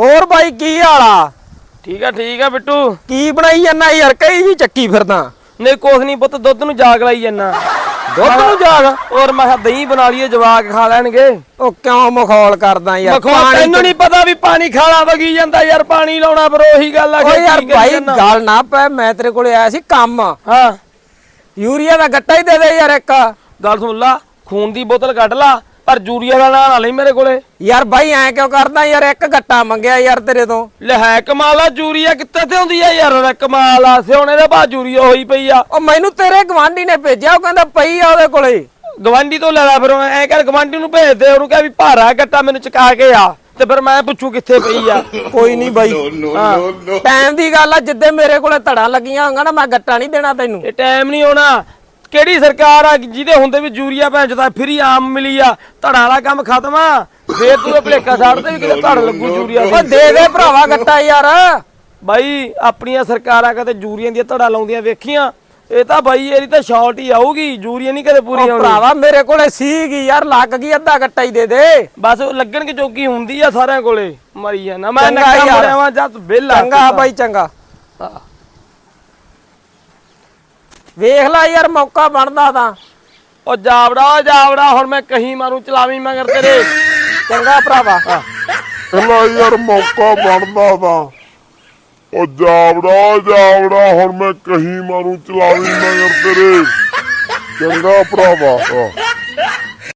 ਹੋਰ ਬਾਈ ਕੀ ਹਾਲਾ ਠੀਕ ਆ ਠੀਕ ਆ ਬਿੱਟੂ। ਕੀ ਬਣਾਈ ਜਾਂਦਾ ਯਾਰ ਕਈ ਜੀ ਚੱਕੀ ਫਿਰਦਾ। ਨਹੀਂ ਕੁਛ ਨਹੀਂ ਪੁੱਤ ਦੁੱਧ ਨੂੰ ਜਾਗ ਲਾਈ ਜੰਨਾ ਦੁੱਧ ਨੂੰ ਜਾਗ? ਔਰ ਮੈਂ ਕਿਹਾ ਦਹੀਂ ਬਣਾ ਲਈਏ ਜਵਾਕ ਖਾ ਲੈਣਗੇ। ਉਹ ਕਿਉਂ ਮਖੌਲ ਕਰਦਾ ਯਾਰ? ਮਖੋ ਪਾਣੀ ਤੈਨੂੰ ਨਹੀਂ ਪਤਾ ਵੀ ਪਾਣੀ ਖਾਲਾ ਵਗੀ ਜਾਂਦਾ ਯਾਰ ਪਾਣੀ ਲਾਉਣਾ ਪਰ ਉਹੀ ਗੱਲ ਆ ਕਿ ਯਾਰ ਭਾਈ ਜਾਂਦਾ। ਗੱਲ ਨਾ ਪੈ ਮੈਂ ਤੇਰੇ ਕੋਲੇ ਆਇਆ ਸੀ ਕੰਮ। ਹਾਂ। ਯੂਰੀਆ ਦਾ ਗੱਟਾ ਹੀ ਦੇ ਦੇ ਯਾਰ ਇੱਕ। ਗੱਲ ਸੁਣ ਲਾ ਖੂਨ ਦੀ ਬੋਤਲ ਕੱਢ ਲਾ ਪਰ ਜੂਰੀਆ ਦਾ ਨਾਂ ਨਾ ਲਈ ਮੇਰੇ ਕੋਲੇ। ਯਾਰ ਬਾਈ ਐ ਕਿਉਂ ਕਰਦਾ ਯਾਰ? ਇੱਕ ਗੱਟਾ ਮੰਗਿਆ ਯਾਰ ਤੇਰੇ ਤੋਂ। ਲੈ ਹੈ ਕਮਾਲ ਆ ਜੂਰੀਆ ਕਿੱਥੇ ਤੇ ਹੁੰਦੀ ਆ ਯਾਰ? ਲੈ ਕਮਾਲ ਆ ਸਿਉਣੇ ਦੇ ਬਾ ਜੂਰੀਆ ਹੋਈ ਪਈ ਆ। ਉਹ ਮੈਨੂੰ ਤੇਰੇ ਗਵਾਂਢੀ ਨੇ ਭੇਜਿਆ ਉਹ ਕਹਿੰਦਾ ਪਈ ਆ ਉਹਦੇ ਕੋਲੇ। ਗਵਾਂਢੀ ਤੋਂ ਲੈ ਲੈ ਫਿਰ ਐ ਕਰ ਗਵਾਂਢੀ ਨੂੰ ਭੇਜ ਦੇ ਉਹਨੂੰ ਕਹਿ ਵੀ ਭਾਰਾ ਗੱਟਾ ਮੈਨੂੰ ਚਕਾ ਕੇ ਆ। ਤੇ ਫਿਰ ਮੈਂ ਪੁੱਛੂ ਕਿੱਥੇ ਪਈ ਆ। ਕੋਈ ਨਹੀਂ ਬਾਈ। ਟਾਈਮ ਦੀ ਗੱਲ ਆ ਜਿੱਦੇ ਮੇਰੇ ਕੋਲੇ ਧੜਾਂ ਲੱਗੀਆਂ ਹੋਣਗੀਆਂ ਨਾ ਮੈਂ ਗੱਟਾ ਨਹੀਂ ਦੇਣਾ ਤੈਨੂੰ। ਇਹ ਟਾਈਮ ਨਹੀਂ ਹੋਣਾ। ਕਿਹੜੀ ਸਰਕਾਰ ਆ ਜਿਹਦੇ ਹੁੰਦੇ ਵੀ ਜੂਰੀਆ ਭੈਂਚਦਾ ਫਰੀ ਆਮ ਮਿਲੀ ਆ ਧੜਾ ਵਾਲਾ ਕੰਮ ਖਤਮ ਆ। ਫੇਰ ਤੂੰ ਇਹ ਭਲੇਖਾ ਤੇ ਵੀ ਕਿਤੇ ਧੜ ਲੱਗੂ ਜੂਰੀਆ ਉਹ ਦੀ ਦੇ ਭਰਾਵਾ ਗੱਟਾ ਯਾਰ। ਬਾਈ ਆਪਣੀਆਂ ਸਰਕਾਰਾਂ ਕਦੇ ਜੂਰੀਆਂ ਦੀਆਂ ਧੜਾ ਲਾਉਂਦੀਆਂ ਵੇਖੀਆਂ। ਇਹ ਤਾਂ ਬਾਈ ਇਹਦੀ ਤਾਂ ਸ਼ਾਰਟ ਹੀ ਆਊਗੀ ਜੂਰੀਆ ਨਹੀਂ ਕਦੇ ਪੂਰੀ ਆਉਣੀ। ਭਰਾਵਾ ਮੇਰੇ ਕੋਲੇ ਸੀਗੀ ਯਾਰ ਲੱਗ ਗਈ ਅੱਧਾ ਗੱਟਾ ਹੀ ਦੇ ਦੇ। ਬਸ ਲੱਗਣ ਕਿ ਜੋਗੀ ਹੁੰਦੀ ਆ ਸਾਰਿਆਂ ਕੋਲੇ ਮਰੀ ਜਾਣਾ। ਮੈਂ ਨੱਕਾ ਯਾਰ। ਮਰਿਆ ਵਾਂ ਜਦ ਬਿੱਲ ਆ ਚੰਗਾ ਬਾਈ ਚੰਗਾ। ਵੇਖ ਲੈ ਯਾਰ ਮੌਕਾ ਬਣਦਾ ਤਾਂ। ਉਹ ਜਾਵੜਾ ਜਾਵੜਾ ਹੁਣ ਮੈਂ ਕਹੀਂ ਮਾਰੂ ਚਲਾਵੀਂ ਮਗਰ ਤੇਰੇ। ਚੰਗਾ ਭਰਾਵਾ। ਪਹਿਲਾਂ ਯਾਰ ਮੌਕਾ ਬਣਦਾ ਤਾਂ। ਉਹ ਜਾਵੜਾ ਜਾਵੜਾ ਹੁਣ ਮੈਂ ਕਹੀਂ ਮਾਰੂ ਚਲਾਵੀ ਮਗਰ ਤੇਰੇ। ਚੰਗਾ ਭਰਾਵਾ।